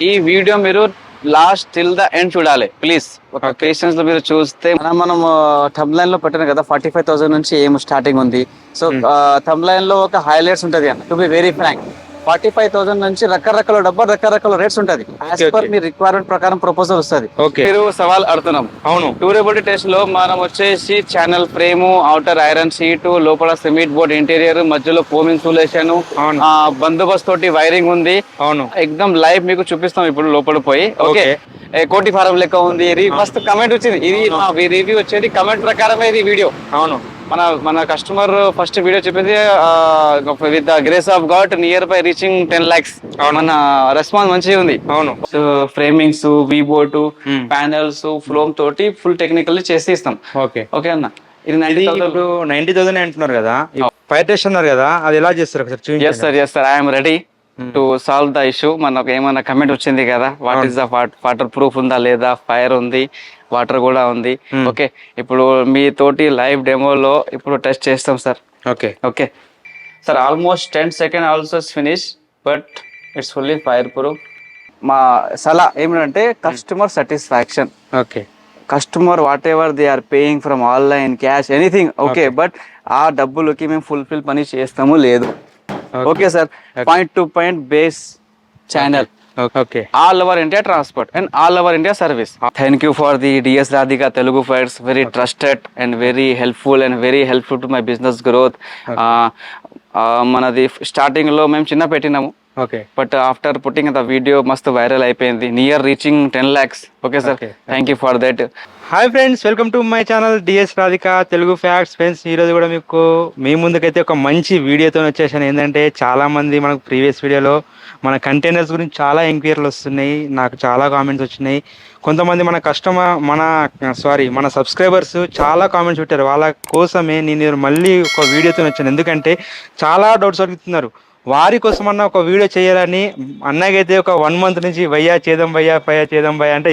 ఈ వీడియో మీరు last till the end చూడాలి ప్లీజ్ ఒక పేషెన్స్లో మీరు చూస్తే మనం మనం టబ్ లైన్లో పెట్టాను కదా ఫార్టీ ఫైవ్ థౌసండ్ నుంచి ఏం స్టార్టింగ్ ఉంది. సో టబ్ లైన్లో ఒక హైలైట్స్ ఉంటది అన్న to be very frank forty five thousand నుంచి రకరకాల డబ్బా రకరకాల రేట్స్ ఉంటది. యాజ్ పర్ మీ రిక్వైర్మెంట్ ప్రకారం ప్రపోజల్ వస్తుంది. ఓకే. మీరు సవాల్ అడుగుతున్నాం. అవును. డ్యూరబిలిటీ టెస్ట్లో మనం వచ్చేసి channel frame outer iron sheet లోపల సిమెంట్ బోర్డ్ ఇంటీరియర్ మధ్యలో ఫోమ్ ఇన్సులేషన్ అవును. బందోబస్తు తోటి వైరింగ్ ఉంది. అవును. ఎక్దమ్ లైవ్ మీకు చూపిస్తాం ఇప్పుడు లోపల పోయి. ఓకే. కోటి ఫారం లెక్క ఉంది. ఇది ఫస్ట్ కమెంట్ వచ్చింది. ఇది రివ్యూ వచ్చేది. కమెంట్ ప్రకారమే ఇది వీడియో అవును. మన మన కస్టమర్ ఫస్ట్ వీడియో చెప్పింది with the grace of God near by reaching ten lakhs మన రెస్పాన్స్ మంచిగా ఉంది. అవును. So framings board Hmm. Panels foam తోటి ఫుల్ టెక్నికల్ చేసి ఇస్తాం. ఓకే ఓకే అన్న? ఇది నైన్టీ ఇప్పుడు నైన్టీ థౌసండ్ అంటున్నారు కదా? ఫైర్ టెస్ట్ అన్నారు కదా అది ఎలా చేస్తారు ఒకసారి yes sir yes sir I'm ready to solve the issue మనకు ఏమైనా కమెంట్ వచ్చింది కదా? What is the water proof ఉందా లేదా? ఫైర్ ఉంది. వాటర్ కూడా ఉంది. ఓకే ఇప్పుడు మీ తోటి లైవ్ డెమోలో ఇప్పుడు టెస్ట్ చేస్తాం sir. Okay. Okay. Sir almost ten second also finish but it's fully fireproof. మా సలహా ఏమిటంటే customer satisfaction okay. Customer whatever they are paying from online cash anything okay. But ఆ డబ్బులకి మేము ఫుల్ఫిల్ పని చేస్తాము లేదు. Okay. Sir. Point to point base channel okay all over India transport and all over India service thank you for the DS Radhika Telugu fires very trusted and very helpful and very helpful to my business growth మనది స్టార్టింగ్లో మేము చిన్న పెట్టినాము. Okay but after putting the video మస్తు viral అయిపోయింది. Near reaching ten lakhs okay sir. Thank you for that hi friends welcome to my channel DS Radhika Telugu facts friends ఈరోజు కూడా మీకు మీ ముందుకైతే ఒక మంచి వీడియోతో వచ్చేసాను. ఏంటంటే చాలా మంది మనకు ప్రీవియస్ వీడియోలో మన కంటైనర్స్ గురించి చాలా ఎంక్వైరీలు వస్తున్నాయి. నాకు చాలా కామెంట్స్ వచ్చినాయి. కొంతమంది మన కస్టమర్ మన సారీ మన సబ్స్క్రైబర్స్ చాలా కామెంట్స్ పెట్టారు. వాళ్ళ కోసమే నేను మళ్ళీ ఒక వీడియోతో వచ్చాను. ఎందుకంటే చాలా డౌట్స్ అడుగుతున్నారు. వారి కోసమన్నా ఒక వీడియో చేయాలని అన్నకైతే ఒక వన్ మంత్ నుంచి భయ్యా చేద్దాం భయ్యా భయ్యా చేద్దాం భయ్యా అంటే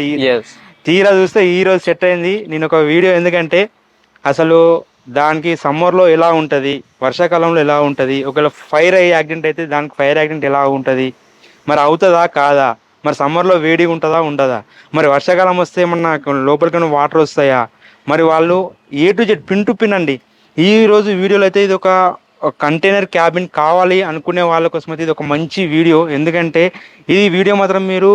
తీరా చూస్తే ఈ రోజు సెట్ అయింది. నేను ఒక వీడియో ఎందుకంటే అసలు దానికి సమ్మర్లో ఎలా ఉంటుంది? వర్షాకాలంలో ఎలా ఉంటుంది? ఒకవేళ ఫైర్ అయ్యే యాక్సిడెంట్ అయితే దానికి ఫైర్ యాక్సిడెంట్ ఎలా ఉంటుంది? మరి అవుతుందా కాదా? మరి సమ్మర్లో వేడి ఉంటుందా ఉండదా? మరి వర్షాకాలం వస్తే ఏమన్నా లోపలికైనా వాటర్ వస్తాయా? మరి వాళ్ళు A to Z pin to pin అండి. ఈ రోజు వీడియోలో అయితే ఇది ఒక కంటైనర్ క్యాబిన్ కావాలి అనుకునే వాళ్ళ కోసం అయితే ఇది ఒక మంచి వీడియో. ఎందుకంటే ఈ వీడియో మాత్రం మీరు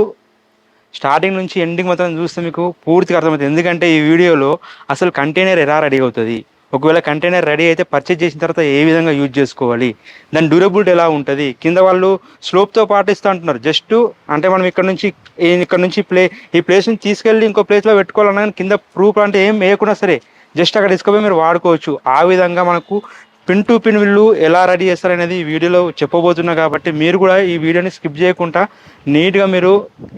స్టార్టింగ్ నుంచి ఎండింగ్ మాత్రం చూస్తే మీకు పూర్తిగా అర్థమవుతుంది. ఎందుకంటే ఈ వీడియోలో అసలు కంటైనర్ ఎలా రెడీ అవుతుంది? ఒకవేళ కంటైనర్ రెడీ అయితే పర్చేజ్ చేసిన తర్వాత ఏ విధంగా యూజ్ చేసుకోవాలి? దాని డ్యూరబిలిటీ ఎలా ఉంటుంది? కింద వాళ్ళు స్లోప్తో పాటిస్తూ అంటున్నారు. జస్ట్ అంటే మనం ఇక్కడ నుంచి ఇక్కడ నుంచి ప్లే ఈ ప్లేస్ నుంచి తీసుకెళ్ళి ఇంకో ప్లేస్లో పెట్టుకోవాలన్నా కింద ప్రూఫ్ అంటే ఏం వేయకుండా సరే జస్ట్ అక్కడ తీసుకుపోయి మీరు వాడుకోవచ్చు. ఆ విధంగా మనకు పిన్ టు పిన్ వీళ్ళు ఎలా రెడీ చేస్తారనేది ఈ వీడియోలో చెప్పబోతున్నా కాబట్టి మీరు కూడా ఈ వీడియోని స్కిప్ చేయకుండా నీట్గా మీరు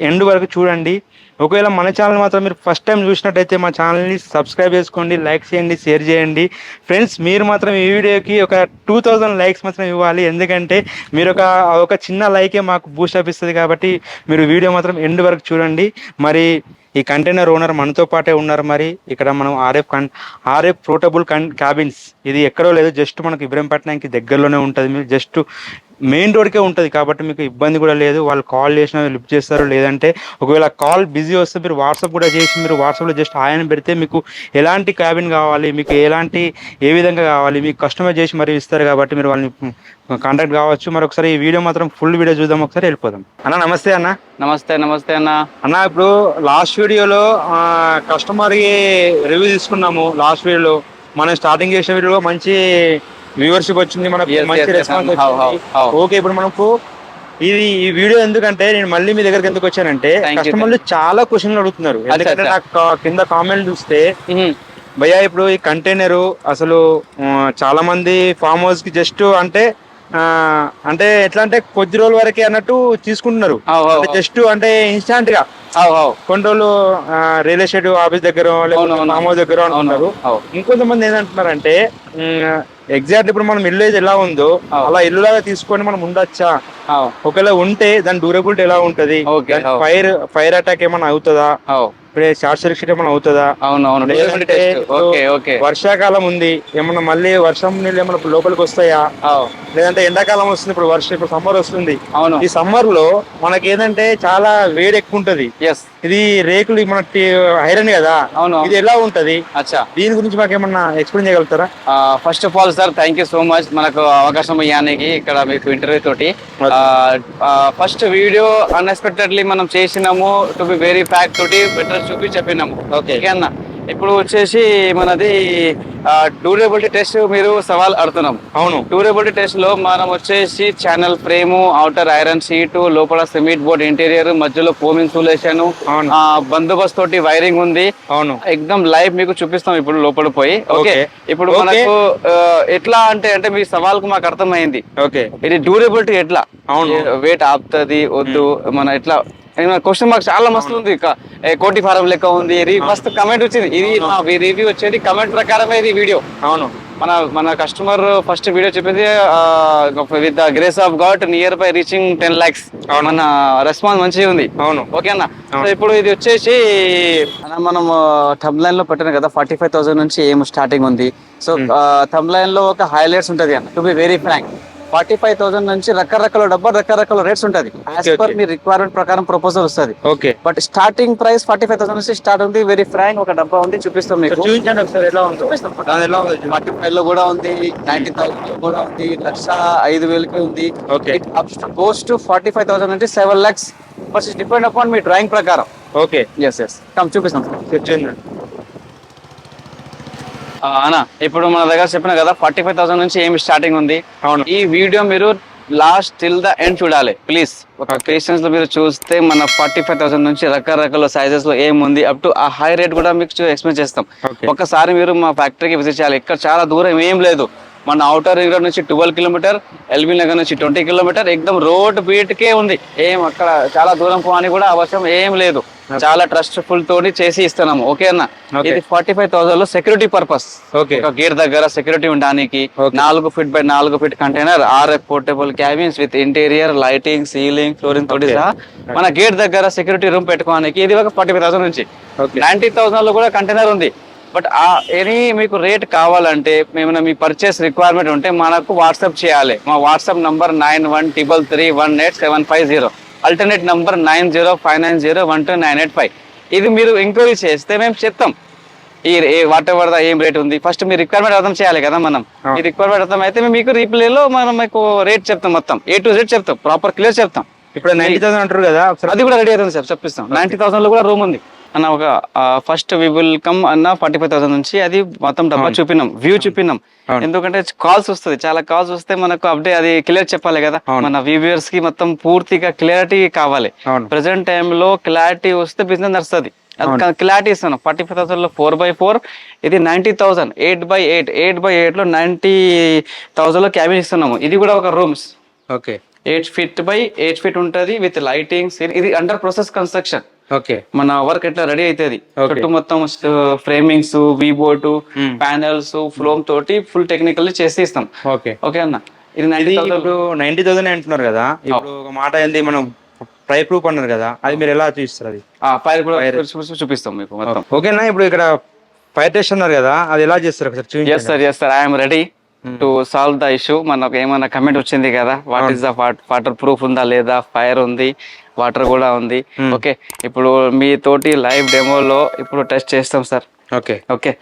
ఎండ్ వరకు చూడండి. ఒకవేళ మన ఛానల్ మాత్రం మీరు ఫస్ట్ టైం చూసినట్టయితే మా ఛానల్ని సబ్స్క్రైబ్ చేసుకోండి లైక్ చేయండి షేర్ చేయండి. ఫ్రెండ్స్ మీరు మాత్రం ఈ వీడియోకి ఒక టూ థౌజండ్ లైక్స్ మాత్రం ఇవ్వాలి. ఎందుకంటే మీరు ఒక ఒక చిన్న లైకే మాకు బూస్ట్ అప్ ఇస్తుంది కాబట్టి మీరు వీడియో మాత్రం ఎండ్ వరకు చూడండి. మరి ఈ కంటైనర్ ఓనర్ మనతో పాటే ఉన్నారు మరి. ఇక్కడ మనం ఆర్ఎఫ్ కన్ ఆర్ఎఫ్ పోర్టబుల్ కన్ క్యాబిన్స్. ఇది ఎక్కడో లేదు జస్ట్ మనకు ఇబ్రహీంపట్నానికి దగ్గరలోనే ఉంటుంది. మీరు జస్ట్ మెయిన్ రోడ్కే ఉంటుంది కాబట్టి మీకు ఇబ్బంది కూడా లేదు. వాళ్ళు కాల్ చేసినా లిఫ్ట్ చేస్తారు. లేదంటే ఒకవేళ కాల్ బిజీ వస్తే మీరు వాట్సాప్ కూడా చేసి మీరు వాట్సాప్లో జస్ట్ ఆయన పెడితే మీకు ఎలాంటి క్యాబిన్ కావాలి మీకు ఎలాంటి ఏ విధంగా కావాలి మీకు కస్టమైజ్ చేసి మరి ఇస్తారు కాబట్టి మీరు వాళ్ళని కాంటాక్ట్ కావచ్చు. మరి ఒకసారి ఈ వీడియో మాత్రం ఫుల్ వీడియో చూద్దాం. ఒకసారి వెళ్ళిపోదాం. అన్న నమస్తే అన్న. నమస్తే నమస్తే అన్న. అన్న ఇప్పుడు లాస్ట్ వీడియోలో కస్టమర్కి రివ్యూ తీసుకున్నాము. లాస్ట్ వీడియోలో మనం స్టార్టింగ్ చేసిన వీడియోలో మంచి వ్యూవర్షిప్ వచ్చింది మనకు మంచి రెస్పాన్స్ how. ఓకే ఇప్పుడు మనకు ఇది ఈ వీడియో ఎందుకంటే నేను మళ్ళీ మీ దగ్గరికి ఎందుకు వచ్చానంటే కస్టమర్లు చాలా క్వశ్చన్లు అడుగుతున్నారు ఎందుకంటే. నాకు కింద కామెంట్ చూస్తే. భయ్యా ఇప్పుడు ఈ కంటైనర్ అసలు చాలా మంది ఫామ్ హౌస్కి జస్ట్ అంటే అంటే ఎట్లా అంటే కొద్ది రోజుల వరకే అన్నట్టు తీసుకుంటున్నారు జస్ట్ అంటే ఇన్స్టాంట్గా. కొన్ని రోజులు రియల్ ఎస్టేట్ ఆఫీస్ దగ్గర. ఫామ్ హౌస్ దగ్గర అవు. ఇంకొంతమంది ఏంటంటున్నారంటే ఎగ్జాక్ట్ ఇప్పుడు మనం ఇల్లు ఎలా ఉందో. అలా ఇల్లు లాగా తీసుకొని మనం ఉండొచ్చా ఒకవేళ ఉంటే దాని డ్యూరబిలిటీ ఎలా ఉంటది. ఫైర్ ఫైర్ అటాక్ ఏమైనా అవుతుందా? షార్ట్ సర్క్యూట్ ఏమైనా అవుతుందా? అవును అవును లేదంటే ఓకే ఓకే వర్షాకాలం ఉంది ఏమన్నా మళ్ళీ వర్షం నీళ్ళు ఏమన్నా లోపలికి వస్తాయా? లేదంటే ఎండాకాలం వస్తుంది ఇప్పుడు వర్షం ఇప్పుడు సమ్మర్ వస్తుంది. అవును. ఈ సమ్మర్లో మనకి ఏంటంటే చాలా వేడి ఎక్కువ ఉంటది. ఇది రేకులు మన ఐరన్ కదా? అవును. ఇది ఎలా ఉంటది? అచ్చా. దీని గురించి మాకు ఏమన్నా ఎక్స్ప్లెయిన్ చేయగలుగుతారా? First of all sir thank you so much మనకు అవకాశం ఇవ్వడానికి ఇక్కడ మీకు ఇంటర్వ్యూ తోటి. ఫస్ట్ వీడియో అన్ఎక్స్పెక్టెడ్లీ మనం చేసినాము టు బి వెరీ ఫ్యాక్ట్ తోటి బెటర్ చూపి చెప్పినాము. ఓకే అన్న ఇప్పుడు వచ్చేసి మనది డ్యూరబిలిటీ టెస్ట్ మీరు సవాల్ అడుగుతున్నాం. అవును. డ్యూరబిలిటీ టెస్ట్లో మనం వచ్చేసి channel frame outer iron sheet లోపల సిమెంట్ బోర్డ్ ఇంటీరియర్ మధ్యలో ఫోమ్ ఇన్సులేషన్. బందోబస్తు తోటి వైరింగ్ ఉంది. అవును. ఎక్దమ్ లైవ్ మీకు చూపిస్తాం ఇప్పుడు లోపల పోయి. ఓకే. ఇప్పుడు. మనకు ఎట్లా అంటే అంటే మీ సవాల్కు మాకు అర్థమైంది. ఓకే. ఇది డ్యూరబిలిటీ ఎట్లా? అవును. వెయిట్ ఆపుతుంది వద్దు మన ఎట్లా క్వశ్చన్ మాకు చాలా మస్తు ఉంది. కోటి ఫారం లెక్క ఉంది. మస్తు కమెంట్ వచ్చింది. ఇది మా రివ్యూ వచ్చేది కమెంట్ ప్రకారమే ఇది వీడియో అవును. మన మన కస్టమర్ ఫస్ట్ వీడియో చెప్పింది with the grace of God near by reaching ten lakhs. మన రెస్పాన్స్ మంచిగా ఉంది. అవును. ఓకే అన్న? సో. ఇప్పుడు ఇది వచ్చేసి మనం టబ్ లైన్లో పెట్టాను కదా ఫార్టీ ఫైవ్ థౌసండ్ నుంచి ఏం స్టార్టింగ్ ఉంది. సో టబ్ లైన్లో ఒక హైలైట్స్ ఉంటది అన్న to be very frank forty five thousand నుంచి రకరకాల డబ్బా రకరకాల రేట్స్ ఉంటది. As per. మీ రిక్వైర్మెంట్ ప్రకారం ప్రపోజల్ వస్తుంది. Okay but starting price forty five thousand నుంచి స్టార్ట్ ఉంది వెరీ ఫ్రాంక్ ఒక డబ్బా ఉంది చూపిస్తాం మీకు. చూపించండి ఒకసారి ఎలా ఉందో. ఉందో ఫార్టీ ఫైవ్లో కూడా ఉంది నైన్టీ థౌసండ్లో కూడా ఉంది లక్ష ఐదు వేలకి ఉంది. Okay. Goes to forty five thousand నుంచి seven lakhs but depend upon me drawing ప్రకారం. ఓకే ఎస్ ఎస్ కమ్ చూపిస్తాం. చూపించండి ఆ, అన్న ఇప్పుడు మన దగ్గర చెప్పిన కదా ఫార్టీ ఫైవ్ థౌసండ్ నుంచి ఏమి స్టార్టింగ్ ఉంది. అవును. ఈ వీడియో మీరు లాస్ట్ టిల్ ద ఎండ్ చూడాలి ప్లీజ్ ఒక పేషెన్స్లో మీరు చూస్తే మన ఫార్టీ ఫైవ్ థౌసండ్ నుంచి రకరకాల సైజెస్లో ఏముంది అప్ టు ఆ హై రేట్ కూడా మీకు ఎక్స్ప్లెయిన్ చేస్తాం. ఒక్కసారి మీరు మా ఫ్యాక్టరీకి విజిట్ చేయాలి. ఇక్కడ చాలా దూరం ఏం లేదు. మన అవుటర్ రింగ్ రోడ్ నుంచి ట్వెల్వ్ కిలోమీటర్ ఎల్బీ నగర్ నుంచి ట్వంటీ కిలోమీటర్ ఎక్దమ్ రోడ్ బీట్కే ఉంది. ఏం అక్కడ చాలా దూరం పోని కూడా అవసరం ఏం లేదు. చాలా ట్రస్ట్ఫుల్ తోటి చేసి ఇస్తున్నాము. ఓకే అన్న. ఇది ఫార్టీ ఫైవ్ థౌసండ్లో సెక్యూరిటీ పర్పస్ గేర్ దగ్గర సెక్యూరిటీ ఉండడానికి. నాలుగు ఫీట్ బై నాలుగు feet container RF portable cabins with interior lighting ceiling flooring తోటి. సహా మన గేట్ దగ్గర సెక్యూరిటీ రూమ్ పెట్టుకోవడానికి ఇది ఒక ఫార్టీ ఫైవ్ థౌసండ్ నుంచి నైన్టీ థౌసండ్లో కూడా కంటైనర్ ఉంది. బట్ ఆ ఎనీ మీకు రేట్ కావాలంటే మేము మీ పర్చేస్ రిక్వైర్మెంట్ ఉంటే మనకు వాట్సాప్ చేయాలి. మా WhatsApp number nine one triple three one eight seven five zero alternate number nine zero five nine zero one two nine eight five ఇది మీరు ఎంక్వైరీ చేస్తే మేము చెప్తాం. ఈ వాట్ ఎవర్ ద ఏం రేట్ ఉంది. ఫస్ట్ మీ రిక్వైర్మెంట్ అర్థం చేయాలి కదా మనం. ఈ రిక్వైర్మెంట్ అర్థం అయితే మేము మీకు రీప్లేలో మనం మీకు రేట్ చెప్తాం మొత్తం. ఏ టు జెడ్ చెప్తాం. ప్రాపర్ క్లియర్ చెప్తాం. ఇప్పుడు నైన్టీ థౌసండ్ అంటారు కదా అది కూడా రెడీ అవుతుంది సార్. చెప్పిస్తాం. నైన్టీ థౌసండ్లో కూడా రూమ్ ఉంది. అన్న ఒక ఫస్ట్ వి విల్ కమ్ అన్న ఫార్టీ ఫైవ్ థౌసండ్ నుంచి అది మొత్తం డబ్బా. చూపినాం వ్యూ చూపినాం. ఎందుకంటే కాల్స్ వస్తుంది చాలా కాల్స్ వస్తే మనకు అప్డేట్ అది క్లియర్ చెప్పాలి కదా. మన వ్యూవర్స్కి మొత్తం పూర్తిగా క్లియరిటీ కావాలి. అవును. ప్రెసెంట్లో క్లారిటీ వస్తే బిజినెస్ నడుస్తుంది. క్లారిటీ ఇస్తాను ఫార్టీ ఫైవ్ థౌసండ్లో ఫోర్ బై ఫోర్ ఇది ninety thousand eight by eight eight by ఎయిట్లో నైన్టీ థౌసండ్లో క్యాబిన్ ఇస్తున్నాము. ఇది కూడా ఒక rooms okay. Eight feet by eight feet ఉంటది విత్ లైటింగ్స్ ఇది అండర్ ప్రాసెస్ కన్స్ట్రక్షన్ ఓకే. మన వర్క్ ఎట్లా రెడీ అవుతుంది. చుట్టూ మొత్తం ఫ్రేమింగ్స్ బోర్డు Hmm. ప్యానల్స్ ఫ్లోమ్ తోటి ఫుల్ టెక్నికల్ చేసి ఇస్తాం. ఓకే. ఓకే అన్న? ఇది నైన్టీ ఇప్పుడు నైన్టీ థౌసండ్ అంటున్నారు కదా? ఇప్పుడు ఒక మాట ఏంది? మనం ప్రై ప్రూఫ్ అన్నారు కదా అది మీరు ఎలా చూపిస్తారు అది? ఫైర్. చూ- చూపిస్తాం మీకు మొత్తం. ఓకేనా? ఇప్పుడు ఇక్కడ ఫైర్ టెస్ట్ అన్నారు కదా అది ఎలా చేస్తారు sir sir I'm ready to solve the issue మనకు ఏమైనా కమెంట్ వచ్చింది కదా? What is the water proof ఉందా లేదా? ఫైర్ ఉంది వాటర్ కూడా ఉంది. Hmm. ఓకే ఇప్పుడు మీ తోటి లైవ్ డెమోలో ఇప్పుడు టెస్ట్ చేస్తాం సార్ ఓకే ఓకే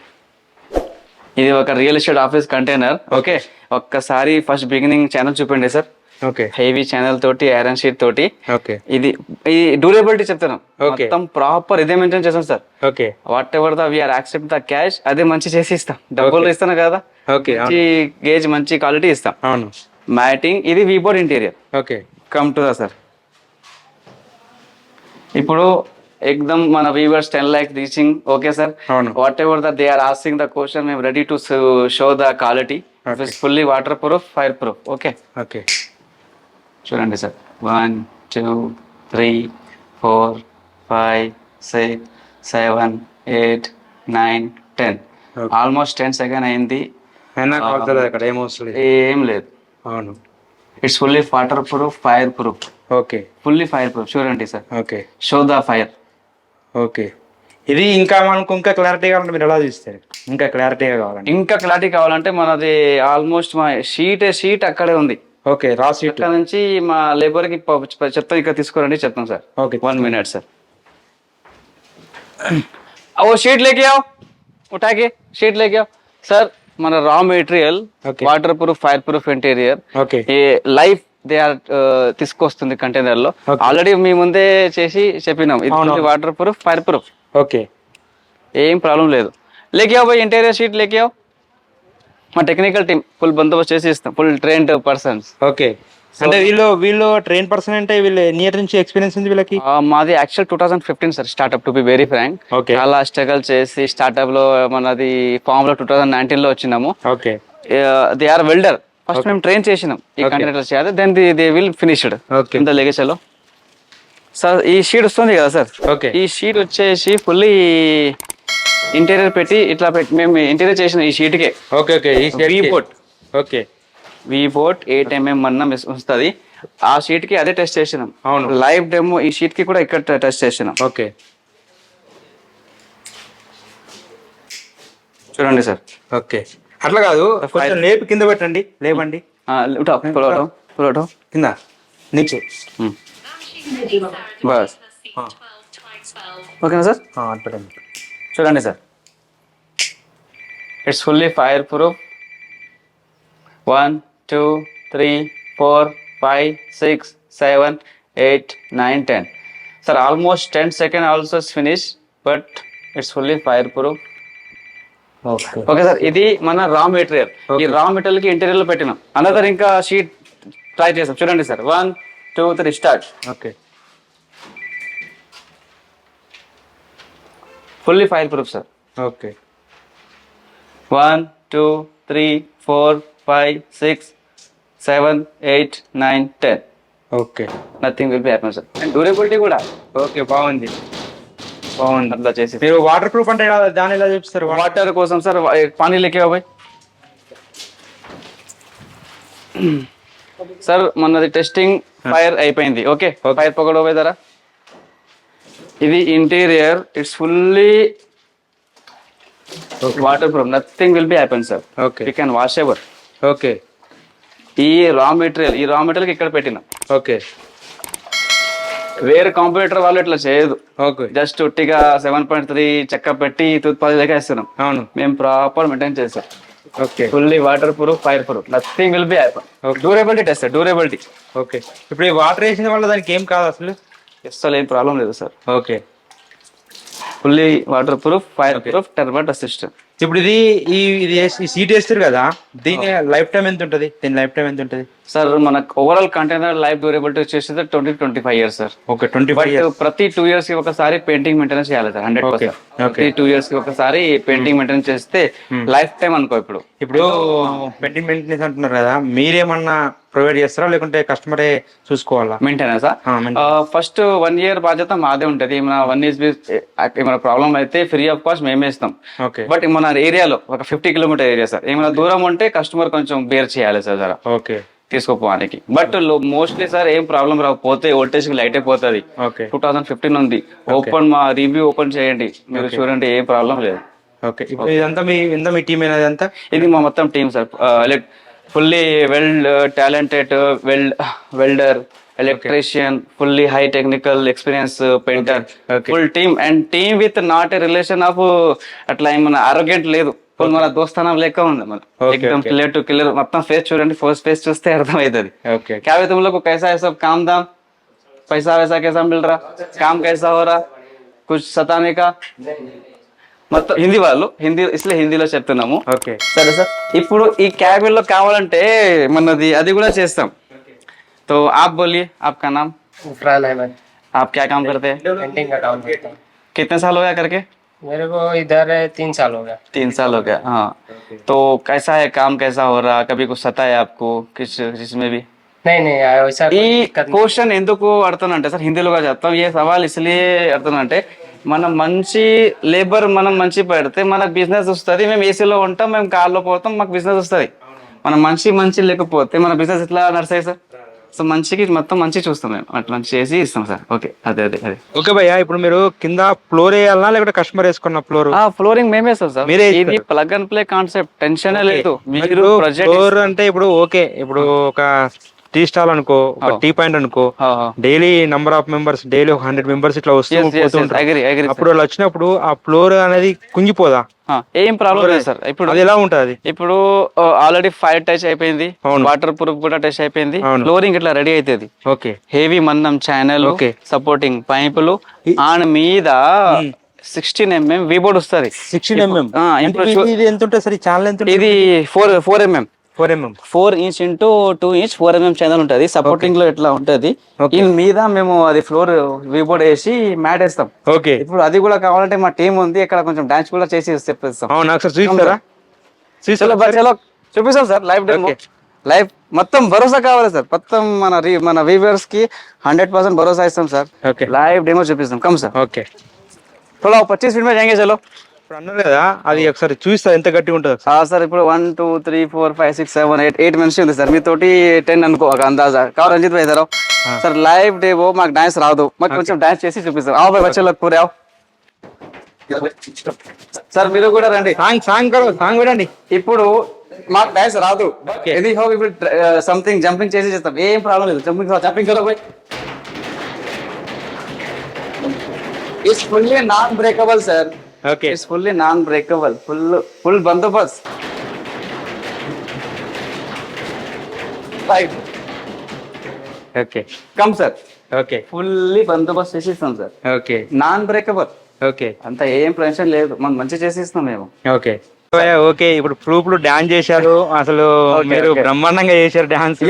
ఇది ఒక real estate office container okay ఒక్కసారి ఫస్ట్ బిగినింగ్ ఛానల్ చూపండి సార్ హెవీ ఛానల్ తోటి ఐరన్ షీట్ తోటి. ఇది ఈ డ్యూరబిలిటీ చెప్తాను. మొత్తం ప్రాపర్ ఇదే మెయింటైన్ చేస్తాం sir. Okay. Whatever the we are accept the cash అదే మంచి చేసి ఇస్తాం. డబ్బులు. ఇస్తాను కదా. ఓకే మంచి గేజ్ మంచి క్వాలిటీ ఇస్తాం. అవును. మ్యాటింగ్ ఇది V board interior okay. Come to the sir ఇప్పుడు ఎక్దమ్ మన viewers ten lakh reaching okay sir. Whatever the they are asking the question మేము ready to show the quality. Fully waterproof fireproof okay. Okay. చూడండి sir. One two three four five six seven eight nine ten. Almost ten second అయింది. అక్కడ ఏం లేదు. అవును. It's fully waterproof fireproof okay. Fully fire proof షూరంటీ sir. Okay. Show the fire okay. ఇది ఇంకా మనకు ఇంకా క్లారిటీ కావాలంటే మీరు ఎలా చూస్తారు? ఇంకా క్లారిటీగా కావాలంటే. ఇంకా క్లారిటీ కావాలంటే మనది ఆల్మోస్ట్ మా షీట్ షీట్ అక్కడే ఉంది. ఓకే రా సీట్ అక్కడ నుంచి మా లేబర్ కి ప- ప- చెప్తాం ఇక్కడ తీసుకురండి చెప్తాం sir okay one minute sir अब वो शीट लेके आओ उठा के शीट लेके आओ सर మన raw material Okay. Waterproof fireproof interior okay ఈ లైఫ్ దే ఆర్ తీసుకొస్తుంది కంటైనర్ లో Okay. ఆల్రెడీ మీ ముందే చేసి చెప్పినాం అవును. ఇది waterproof fireproof okay ఏం ప్రాబ్లం లేదు లేకే आओ भाई ఇంటీరియర్ షీట్ లేకే आओ మా టెక్నికల్ టీం ఫుల్ బందోబస్తు చేసి ఇస్తాం. ఫుల్ ట్రైన్డ్ పర్సన్స్ ఓకే అంటే వీళ్ళు వీళ్ళు ట్రైన్ పర్సన్ అంటే వీళ్ళు నియర్ నుంచి ఎక్స్పీరియన్స్ ఉంది వీళ్ళకి? మాది actual two thousand fifteen sir startup to be very frank. చాలా స్ట్రగల్ చేసి స్టార్ట్అప్లో మనది ఫామ్లో టూ థౌసండ్ నైన్టీన్లో వచ్చినాము. Okay they are welder first మేము ట్రైన్ చేసినాం. ఈ కంటైనర్ చేయాలి then the they will finished. ఇంత లెగేసాలో సార్ ఈ షీట్ వస్తుంది కదా సార్? ఓకే ఈ షీట్ వచ్చేసి ఫుల్లీ ఇంటీరియర్ పెట్టి ఇట్లా పెట్టి మేము ఇంటీరియర్ చేసిన ఈ షీట్కే ఓకే ఓకే ఈ V board okay V board eight MM అన్న వస్తుంది. ఆ షీట్కి అదే టెస్ట్ చేసినాం. అవును. లైవ్ డెమో ఈ షీట్కి కూడా ఇక్కడ టెస్ట్ చేసినాం. ఓకే చూడండి సార్. ఓకే అట్లా కాదు కొంచెం లేపి కింద పెట్టండి లేవండి కింద నీచే. Hmm. బస్ ఓకేనా సార్? పెట్టండి. చూడండి sir. It's fully fireproof one two three four five six seven eight nine ten sir almost ten second also finish but it's fully fireproof okay okay sir ఇది మన రా మెటీరియల్ ఈ రా మెటీరియల్కి ఇంటీరియర్లో పెట్టినాం. Another ఇంకా sheet try చేసాం. చూడండి sir one two three start okay fully fireproof sir. Okay. One two three four five six seven eight nine ten. Okay. Nothing will be happen sir and durability కూడా. Okay బాగుంది. బాగుంది. అట్లా చేసి. మీరు water proof అంటే ఎలా- దాన్ని ఎలా చూపిస్తారు? వాటర్ కోసం సార్ పానీ లేకే బాయ్ సార్ మొన్నది టెస్టింగ్ ఫైర్ అయిపోయింది. ఓకే ఫైర్ పకడో పోయి ధర ఇది interior it's fully waterproof nothing will be happen sir okay you can wash ever okay ఈ రా మెటీరియల్ ఈ రా మెటీరియల్ ఇక్కడ పెట్టినాం. ఓకే వేరే కాంపిటీటర్ వాళ్ళు ఇట్లా చేయదు. ఓకే జస్ట్ ఒట్టిగా సెవెన్ పాయింట్ త్రీ చెక్క పెట్టి తూత్పది దగ్గర వేస్తున్నాం. అవును. మేము ప్రాపర్ మెయింటైన్ చేస్తాం. Okay fully waterproof fireproof nothing will be happen durability test durability okay ఇప్పుడు ఈ వాటర్ వేసిన వల్ల దానికి ఏం కాదు అసలు? అస్సలు ఏం ప్రాబ్లం లేదు sir okay fully waterproof fireproof termite system ఇప్పుడు ఇది ఈ ఇది ఈ సీట్ వేస్తారు కదా దీని లైఫ్ టైం ఎంత ఉంటుంది? దీని లైఫ్ టైం ఎంత ఉంటుంది? సార్ మనకు ఓవరాల్ కంటైనర్ లైఫ్ డ్యూరబిలిటీ వచ్చేసి twenty twenty five years sir. Okay twenty five ప్రతి టూ ఇయర్స్కి ఒకసారి పెయింటింగ్ మెయింటెనెన్స్ చేయాలి సార్ హండ్రెడ్. పర్సెంట్ ప్రతి టూ ఇయర్స్కి ఒకసారి పెయింటింగ్ మెయింటెనెన్స్ చేస్తే లైఫ్ టైం అనుకో ఇప్పుడు. ఇప్పుడు పెండింగ్ మెయింటెనెన్స్ అంటున్నారు కదా మీరేమన్నా ప్రొవైడ్ చేస్తారా? లేకుంటే కస్టమరే చూసుకోవాలా? మెయింటెనెన్స్. ఫస్ట్ వన్ ఇయర్ బాధ్యత మాదే ఉంటది. మన వన్ ఇయర్ ఏమైనా ప్రాబ్లం అయితే ఫ్రీ ఆఫ్ కాస్ట్ మేమే ఇస్తాం. బట్ మన ఏరియాలో ఒక ఫిఫ్టీ కిలోమీటర్ ఏరియా సార్. ఏమైనా దూరం ఉంటే కస్టమర్ కొంచెం బేర్ చేయాలి సార్ జర. ఓకే. తీసుకోపోవడానికి. బట్ మోస్ట్లీ సార్ ఏం ప్రాబ్లం రాకపోతే వోల్టేజ్ లైట్ అయిపోతుంది. టూ థౌసండ్ ఫిఫ్టీన్ ఉంది. ఓపెన్ మా రివ్యూ ఓపెన్ చేయండి. మీరు చూడండి ఏం ప్రాబ్లం లేదు. ఓకే. ఇదంతా మీ ఎంత మీ టీం ఇదంతా? ఇది మా మొత్తం team sir. Like fully well talented well welder Electrician fully high technical experience painter Okay. Full team and team with not a relation of అట్లా ఏమన్నా ఆరోగ్యంట్ లేదు ఫుల్ మన దోస్తానం లెక్క ఉంది మన Okay, ఎక్దమ్ okay. Clear to clear మొత్తం ఫేస్ చూడండి ఫస్ట్ ఫేస్ చూస్తే అర్థమవుతుంది ఓకే क्या भाई तुम लोग को कैसा है सब काम दाम पैसा वैसा कैसा मिल रहा काम कैसा हो रहा कुछ सताने का మొత్తం హిందీ వాళ్ళు హిందీ ఇట్లా హిందీలో చెప్తున్నాము ఓకే సరే సార్ ఇప్పుడు ఈ క్యాబిన్ లో కావాలంటే మనది అది కూడా చేస్తాం तो आप बोलिए आपका नाम इमरान अहमद आप क्या काम करते हैं पेंटिंग का काम करता हूँ कितने साल हो गया करके मेरे को इधर तीन साल हो गया तीन साल हो गया हाँ तो कैसा है काम कैसा हो रहा कभी कुछ सताया आपको किस जिसमें भी नहीं नहीं वैसा ఈ कोई दिक्कत नहीं క్వశ్చన్ ఎందుకు అడుగుతానంటే సార్ హిందీలోగా చెప్తాం ఏ సవాల్ ఇస్లియే అడుగుతానంటే మనం మంచి లేబర్ మనం మంచి పెడితే మనకు బిజినెస్ వస్తుంది మేము ఏసీలో ఉంటాం మేము కార్లో పోతాం మాకు బిజినెస్ వస్తుంది మనం మంచి మంచి లేకపోతే మన బిజినెస్ ఎట్లా నడుస్తాయి సార్ సో మంచికి మొత్తం మంచి చూస్తాం మేము. అట్లా చేసి ఇస్తాం సార్. ఓకే. అదే అదే అదే. ఓకే భయ్యా ఇప్పుడు మీరు కింద ఫ్లోర్ వేయాలనా లేకపోతే కస్టమర్ వేసుకున్న ఫ్లోర్? ఆ ఫ్లోరింగ్ మేమే వేస్తాం సార్. మీరే ఇది plug and play concept tension లేదు. మీరు ఫ్లోర్ అంటే ఇప్పుడు ఓకే. ఇప్పుడు ఒక టీ స్టాల్ అనుకో ఒక టీ పాయింట్ అనుకో daily number of members daily ఒక హండ్రెడ్ మెంబర్స్ ఇట్లా వస్తూ అప్పుడు వాళ్ళు వచ్చినప్పుడు ఆ ఫ్లోర్ అనేది కుంగిపోదా? ఏం ప్రాబ్లం లేదు సార్. ఇప్పుడు అది ఎలా ఉంటది? ఇప్పుడు ఆల్రెడీ ఫైర్ టచ్ అయిపోయింది. వాటర్ ప్రూఫ్ కూడా టచ్ అయిపోయింది. ఫ్లోరింగ్ ఇట్లా రెడీ అవుతుంది ఓకే. హెవీ మందం ఛానల్ Okay. సపోర్టింగ్ పైపులు ఆన్ మీద సిక్స్టీన్ ఎంఎం వీబోర్డ్ వస్తుంది. సిక్స్టీన్ ఎంఎం ఎంత ఉంటుంది సార్? ఛానల్ ఎంత ఇది four four MM Four mm four inch into two inch four mm channel ఉంటుంది సపోర్టింగ్ లో ఇట్లా ఉంటది Okay. దీని మీద మేము అది ఫ్లోర్ వీబోర్డ్ వేసి మ్యాట్ వేస్తాం ఓకే ఇప్పుడు అది కూడా కావాలంటే మా టీం ఉంది ఇక్కడ కొంచెం డాన్స్ కూడా చేసి చెప్పేస్తాం అవును ఒకసారి చూస్తారా చలో చూస్తారా బా- చలో చూపిస్తాం sir live demo Okay. Live మొత్తం భరోసా కావాలి సార్ మొత్తం మన రీ- మన వ్యూవర్స్ కి హండ్రెడ్ పర్సెంట్ భరోసా ఇస్తాం సార్ ఓకే లైవ్ డెమో చూపిస్తాం కమ్ సార్ ఓకే थोड़ा पच्चीस मिनट में जाएंगे चलो ఇప్పుడు అన్నారు కదా అది ఒకసారి చూస్తా ఎంత గట్టిగా ఉంటుంది ఆ, సార్ ఇప్పుడు one two three four five six seven eight eight మనిషి ఉంది సార్. మీతోటి టెన్ అనుకో ఒక అందాజా. కావు రంజిత్ భాయ్ సార్. సార్ లైవ్ డేవో మాకు డాన్స్ రాదు. మాకు కొంచెం డాన్స్ చేసి చూపిస్తాం. ఆవు భాయ్ వచ్చే పూరే ఆవు సార్ మీరు కూడా రండి. సాంగ్ సాంగ్ కరో సాంగ్ వినండి ఇప్పుడు మాకు డాన్స్ రాదు. Okay. హో ఇప్పుడు సంథింగ్ జంపింగ్ చేసి చేస్తాం. ఏం ప్రాబ్లం లేదు. జంపింగ్ జంపింగ్ కరో భాయ్ it's fully non breakable sir okay it's fully non breakable full full Bandobast right okay come sir okay fully బందోబస్తు చేసి ఇస్తాం sir okay non breakable okay. అంత ఏం టెన్షన్ లేదు. మనం మంచి చేసి ఇస్తాం మేము. ఓకే. ఓకే. ఇప్పుడు ప్రూఫ్లు డాన్స్ చేశారు. అసలు మీరు. బ్రహ్మాండంగా చేశారు డాన్స్.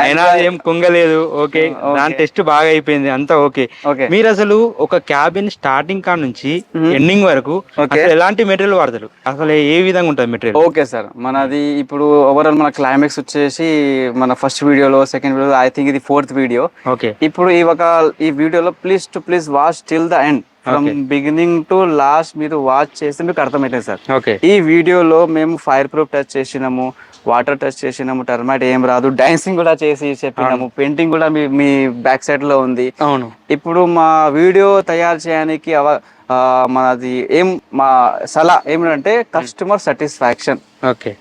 అయినా ఏం కుంగలేదు. ఓకే. దాని టెస్ట్ బాగా అయిపోయింది. అంతా ఓకే. మీరు అసలు ఒక క్యాబిన్ స్టార్టింగ్ కాడ నుంచి ఎండింగ్ వరకు ఎలాంటి మెటీరియల్ వాడతారు? అసలు ఏ విధంగా ఉంటుంది మెటీరియల్? ఓకే సార్ మనది ఇప్పుడు ఓవరాల్ మన క్లైమాక్స్ వచ్చేసి మన ఫస్ట్ వీడియోలో సెకండ్ వీడియో ఐ థింక్ ఇది ఫోర్త్ వీడియో ఓకే. ఇప్పుడు ఈ ఒక ఈ వీడియోలో please to please watch till the end from. Beginning to last మీరు వాచ్ చేస్తే మీకు అర్థమవుతుంది సార్. ఈ వీడియోలో మేము ఫైర్ ప్రూఫ్ టచ్ చేసినాము వాటర్ టచ్ చేసినాము టర్మైట్ ఏం రాదు డాన్సింగ్ కూడా చేసి చెప్పినాము పెయింటింగ్ కూడా మీ మీ బ్యాక్ సైడ్లో ఉంది. అవును. ఇప్పుడు మా వీడియో తయారు చేయడానికి మనది ఏం మా సలహా ఏమిటంటే customer satisfaction okay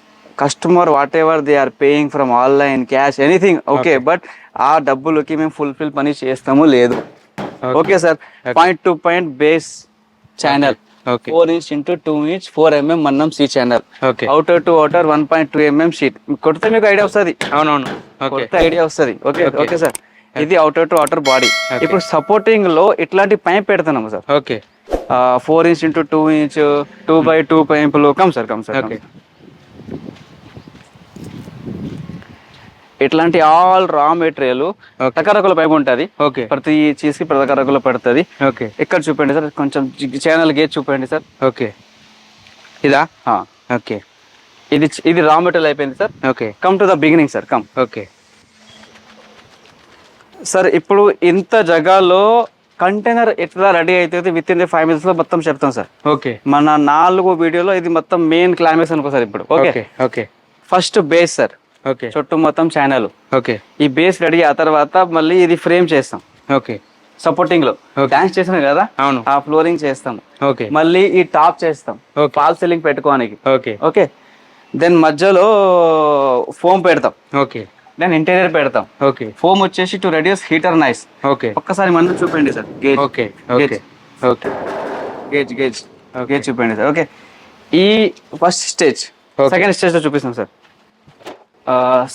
customer whatever they are paying from online cash anything okay but ఆ డబ్బులకి మేము ఫుల్ఫిల్ పని చేస్తాము లేదు. Okay sir point to point base channel okay four inch into two inch four MM Mannam C channel okay outer to outer one point two MM sheet కొడితే మీకు idea వస్తుంది. అవునవును. కొడితే ఐడియా వస్తుంది. ఓకే. ఓకే సార్ ఇది outer to outer body ఇప్పుడు సపోర్టింగ్లో ఇట్లాంటి pipe పెడుతున్నాము sir okay four inch into two inch two by two పైపులు come sir come sir okay ఇట్లాంటి ఆల్ రా మెటీరియల్. రకరకాల పైపు ఉంటుంది. ఓకే ప్రతి చీజ్కి రకరకాల పడుతుంది. ఓకే ఇక్కడ చూపండి సార్ కొంచెం ఛానల్ గేజ్ చూపండి సార్. ఓకే ఇదా? ఓకే ఇది ఇది రా మెటీరియల్ అయిపోయింది sir. Okay come to the beginning sir come okay sir ఇప్పుడు ఇంత జగాలో కంటైనర్ ఎట్లా రెడీ అవుతుంది విత్ ఇన్ ది ఫైవ్ మినిట్స్లో మొత్తం చెప్తాం సార్. ఓకే మన నాలుగు వీడియోలో ఇది మొత్తం మెయిన్ క్లైమాక్స్ అనుకో సార్ ఇప్పుడు. Okay okay first base sir okay. చుట్టూ మొత్తం ఛానల్ ఓకే. ఈ బేస్ రెడీ ఆ తర్వాత మళ్ళీ ఇది ఫ్రేమ్ చేస్తాం. ఓకే. సపోర్టింగ్లో. డాన్స్ చేసాం కదా? అవును. ఆ ఫ్లోరింగ్ చేస్తాం. ఓకే. మళ్ళీ ఈ టాప్ చేస్తాం. ఫాల్ సీలింగ్ పెట్టుకోనికి ఓకే. ఓకే. దెన్ మధ్యలో ఫోమ్ పెడతాం. ఓకే. దెన్ ఇంటీరియర్ పెడతాం. ఓకే. ఫోమ్ వచ్చేసి to reduce heater nice okay. ఒక్కసారి మనం చూపండి sir. Gauge okay. Okay. Okay. Gauge gauge gauge చూపండి సార్. ఓకే. ఈ ఫస్ట్ స్టేజ్. సెకండ్ స్టేజ్లో చూపిస్తాం సార్.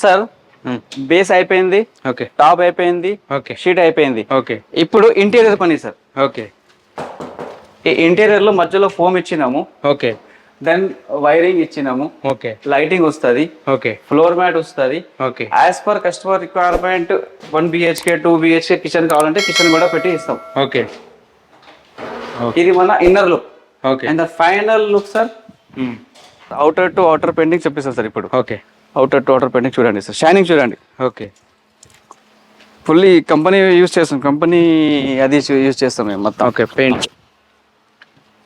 సార్ బేస్ అయిపోయింది ఓకే. టాప్ అయిపోయింది ఓకే. షీట్ అయిపోయింది. ఓకే. ఇప్పుడు ఇంటీరియర్ పని సార్. ఓకే. ఈ ఇంటీరియర్లో మధ్యలో ఫోమ్ ఇచ్చినాము. ఓకే. దెన్ వైరింగ్ ఇచ్చినాము. ఓకే. లైటింగ్ వస్తుంది. ఓకే. ఫ్లోర్ మ్యాట్ వస్తుంది. Okay. As per customer requirement one BHK two BHK kitchen కావాలంటే కిచెన్ కూడా పెట్టి ఇస్తాం. ఓకే. ఇది మన inner look okay. And the final look sir outer to outer painting చూపిస్తాం సార్ ఇప్పుడు. Okay. Outer to outer painting చూడండి సార్. షైనింగ్ చూడండి. ఓకే. ఫుల్లీ కంపెనీ యూస్ చేస్తాం. కంపెనీ అది యూస్ చేస్తాం మేము మొత్తం. ఓకే పెయింట్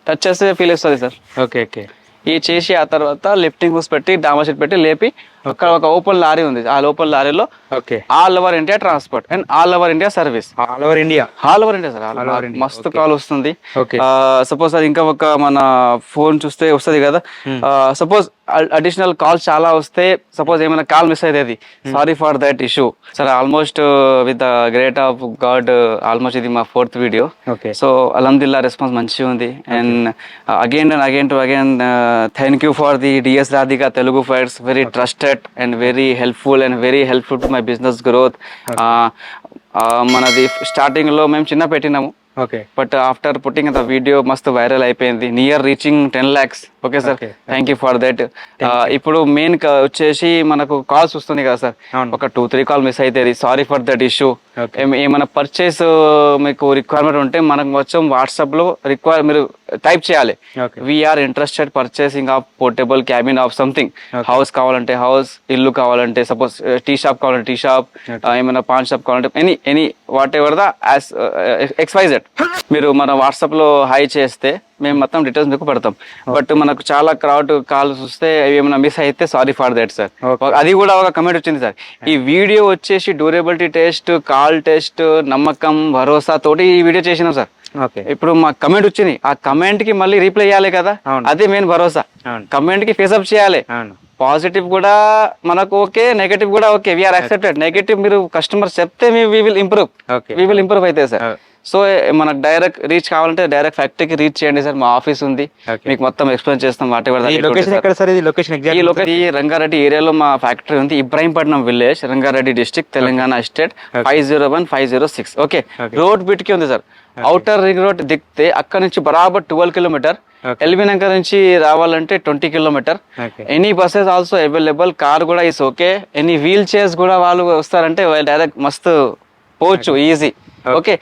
టచ్ చేస్తే ఫీల్ వస్తుంది సార్. Okay okay. ఈ చేసి ఆ తర్వాత లిఫ్టింగ్ హూస్ పెట్టి డామా షీట్ పెట్టి లేపి అక్కడ ఒక ఓపెన్ లారీ ఉంది. ఆ ఓపెన్ లారీలో okay. All over India transport and all over India service. All over India. All over India sir మస్తు కాల్ వస్తుంది. సపోజ్ అది ఇంకా ఒక మన ఫోన్ చూస్తే వస్తుంది కదా. సపోజ్ అడిషనల్ కాల్స్ చాలా వస్తే సపోజ్ ఏమైనా కాల్ మిస్ అయ్యేది sorry for that issue sir almost with the great of God almost ఇది మా ఫోర్త్ వీడియో సో అల్హమ్దుల్లా రెస్పాన్స్ మంచిగా ఉంది. And again and again to again thank you for the DS Radhika Telugu fights very trusted and very helpful and very helpful to my business growth మనది స్టార్టింగ్లో మేము చిన్న పెట్టినాము. Okay but after putting the video మస్తు viral అయిపోయింది. Near reaching ten lakhs okay sir. Thank you for that ఇప్పుడు main వచ్చేసి మనకు కాల్స్ వస్తుంది కదా సార్. ఒక టూ త్రీ కాల్ మిస్ అవుతుంది సారీ ఫర్ దట్ ఇష్యూ. ఏమైనా పర్చేస్ మీకు రిక్వైర్మెంట్ ఉంటే మనకు వచ్చాం వాట్సాప్లో రిక్వైర్ మీరు టైప్ చేయాలి. We are interested purchasing of portable cabin of something house కావాలంటే హౌస్ ఇల్లు కావాలంటే సపోజ్ టీ షాప్ కావాలంటే టీ షాప్ ఏమైనా పాన్ షాప్ కావాలంటే any any whatever the as XYZ మీరు మన వాట్సాప్లో హై చేస్తే మేము మొత్తం డీటెయిల్స్ మీకు పెడతాం. బట్ మనకు చాలా క్రౌడ్ కాల్స్ వస్తే ఏమైనా మిస్ అయితే సారీ ఫర్ దట్ సార్. అది కూడా ఒక కమెంట్ వచ్చింది సార్ ఈ వీడియో వచ్చేసి డ్యూరబిలిటీ టెస్ట్ కాల్ టెస్ట్ నమ్మకం భరోసా తోటి ఈ వీడియో చేసినాం సార్ ఇప్పుడు మా కమెంట్ వచ్చింది. ఆ కమెంట్కి మళ్ళీ రీప్లై చేయాలి కదా. అదే మెయిన్ భరోసా. కమెంట్కి ఫేసప్ చేయాలి. పాజిటివ్ కూడా మనకు ఓకే నెగటివ్ కూడా okay we are accepted negative మీరు కస్టమర్ చెప్తే we will improve we will improve అయితే సార్ సో మనకు డైరెక్ట్ రీచ్ కావాలంటే డైరెక్ట్ ఫ్యాక్టరీకి రీచ్ చేయండి సార్. మా ఆఫీస్ ఉంది. మీకు మొత్తం ఎక్స్ప్లెయిన్ చేస్తాం వాటి ఈ లొకేషన్ రంగారెడ్డి ఏరియాలో మా ఫ్యాక్టరీ ఉంది. Ibrahimpatnam village Rangareddy district Telangana state five zero one five zero six okay. Road బిట్కి ఉంది సార్. అవుటర్ రింగ్ రోడ్ దిక్తే అక్కడ నుంచి బరాబర్ ట్వెల్వ్ కిలోమీటర్. ఎల్బీ నగర్ నుంచి రావాలంటే twenty kilometre any buses also available car కూడా is okay any wheelchairs కూడా వాళ్ళు వస్తారంటే డైరెక్ట్ మస్తు పోవచ్చు ఈజీ ఓకే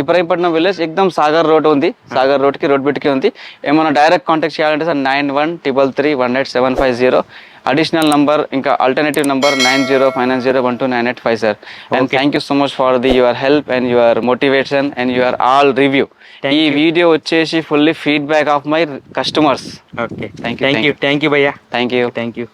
ఇబ్రాహీంపట్నం విలేజ్ ఎక్దమ్ సాగర్ రోడ్ ఉంది. సాగర్ రోడ్కి రోడ్ బిట్కి ఉంది. ఏమైనా డైరెక్ట్ కాంటాక్ట్ చేయాలంటే sir nine one triple three one eight seven five zero additional number ఇంకా alternative number nine zero five nine zero one two nine eight five sir and thank you so much for the your help and your motivation and your all review ఈ. Video వచ్చేసి fully feedback of my customers okay Thank you, thank you thank you భయ్యా thank you thank you